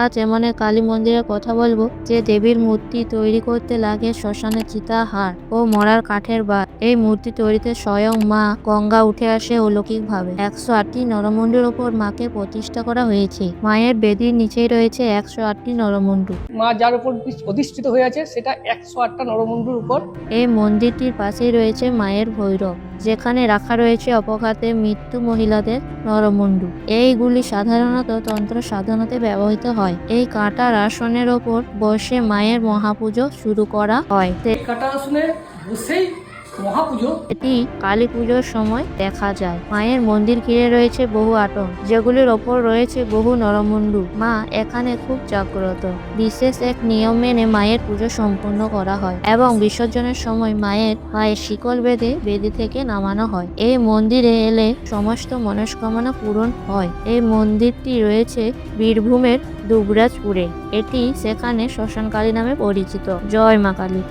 আজ এমন এক কালী মন্দিরের কথা বলব। যে দেবীর মূর্তি তৈরি করতে লাগে শ্মশানে চিতা হার ও মরার কাঠের বাদ এই মূর্তি তৈরিতে স্বয়ং মা গঙ্গা উঠে আসে অলৌকিকভাবে। একশো আটটি নরমুণ্ডের ওপর মাকে প্রতিষ্ঠা করা হয়েছে। মায়ের বেদির নিচেই রয়েছে একশো আটটি নরমুণ্ডু। মা যার উপর অধিষ্ঠিত হয়ে আছে সেটা একশো আটটা নরমুণ্ডুর উপর। এই মন্দিরটির পাশেই রয়েছে মায়ের ভৈরব। যেখানে রাখা রয়েছে অপঘাতে মৃত্যু মহিলাদের নরমুণ্ডু। এইগুলি সাধারণত তন্ত্র সাধনাতে ব্যবহৃত হয়। এই কাঁটার আসনের ওপর বসে মায়ের মহাপুজো শুরু করা হয়। কাটা আসনে বসেই মহাপুজো? এটি কালী পুজোর সময় দেখা যায়। মায়ের মন্দির ঘিরে রয়েছে বহু আটন যেগুলির ওপর রয়েছে বহু নরমুণ্ডু। মা এখানে খুব জাগ্রত। বিশেষ এক নিয়ম মেনে মায়ের পুজো সম্পন্ন করা হয় এবং বিসর্জনের সময় মায়ের পায়ে শিকল বেঁধে বেদি থেকে নামানো হয়। এই মন্দিরে এলে সমস্ত মনস্কামনা পূরণ হয়। এই মন্দিরটি রয়েছে বীরভূমের দুবরাজপুরে। এটি সেখানে শ্মশানকালী নামে পরিচিত। জয় মা কালী।